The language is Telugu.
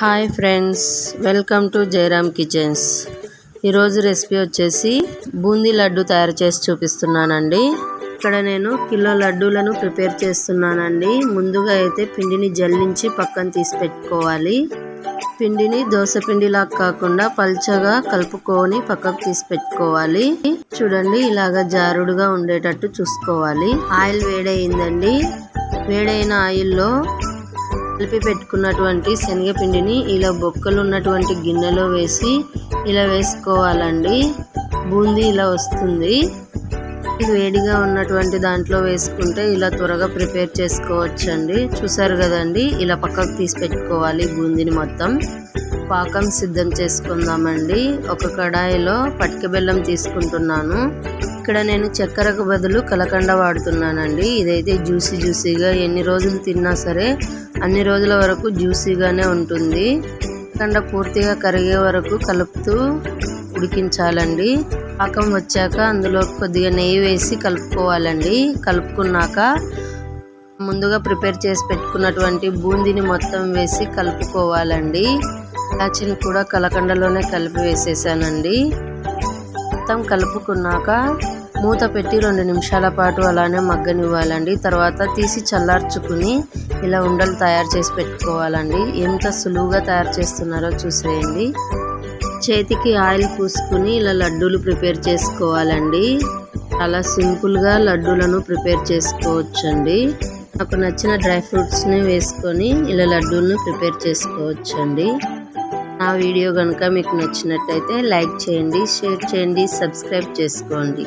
Hi friends welcome to Jayaram kitchens. ఈరోజు రెసిపీ వచ్చేసి బూందీ లడ్డు తయారు చేసి చూపిస్తున్నానండి. ఇక్కడ నేను కిలో లడ్డూలను ప్రిపేర్ చేస్తున్నానండి. ముందుగా అయితే పిండిని జల్లించి పక్కన తీసి పెట్టుకోవాలి. పిండిని దోశ పిండిలా కాకుండా పల్చగా కలుపుకొని పక్కకు తీసి పెట్టుకోవాలి. చూడండి ఇలాగా జారుడుగా ఉండేటట్టు చూసుకోవాలి. ఆయిల్ వేడయిందండి. వేడైన ఆయిల్లో కలిపి పెట్టుకున్నటువంటి శనగపిండిని ఇలా బొక్కలు ఉన్నటువంటి గిన్నెలో వేసి ఇలా వేసుకోవాలండి. బూందీ ఇలా వస్తుంది. ఇది వేడిగా ఉన్నటువంటి దాంట్లో వేసుకుంటే ఇలా త్వరగా ప్రిపేర్ చేసుకోవచ్చండి. చూసారు కదండి ఇలా పక్కకు తీసి పెట్టుకోవాలి బూందీని మొత్తం. పాకం సిద్ధం చేసుకుందామండి. ఒక కడాయిలో పటిక బెల్లం తీసుకుంటున్నాను. ఇక్కడ నేను చక్కెరకు బదులు కలకండ వాడుతున్నానండి. ఇదైతే జ్యూసీ జ్యూసీగా ఎన్ని రోజులు తిన్నా సరే అన్ని రోజుల వరకు జ్యూసీగానే ఉంటుంది. కలకండ పూర్తిగా కరిగే వరకు కలుపుతూ ఉడికించాలండి. పాకం వచ్చాక అందులో కొద్దిగా నెయ్యి వేసి కలుపుకోవాలండి. కలుపుకున్నాక ముందుగా ప్రిపేర్ చేసి పెట్టుకున్నటువంటి బూందీని మొత్తం వేసి కలుపుకోవాలండి. ఇలాచిని కూడా కలకండలోనే కలిపి వేసేసానండి. మొత్తం కలుపుకున్నాక మూత పెట్టి రెండు నిమిషాల పాటు అలానే మగ్గనివ్వాలండి. తర్వాత తీసి చల్లార్చుకుని ఇలా ఉండలు తయారు చేసి పెట్టుకోవాలండి. ఎంత సులువుగా తయారు చేస్తున్నారో చూసేయండి. చేతికి ఆయిల్ పూసుకుని ఇలా లడ్డూలు ప్రిపేర్ చేసుకోవాలండి. చాలా సింపుల్గా లడ్డూలను ప్రిపేర్ చేసుకోవచ్చండి. నాకు నచ్చిన డ్రై ఫ్రూట్స్ని వేసుకొని ఇలా లడ్డూలను ప్రిపేర్ చేసుకోవచ్చండి. నా వీడియో కనుక మీకు నచ్చినట్టయితే లైక్ చేయండి షేర్ చేయండి సబ్స్క్రైబ్ చేసుకోండి.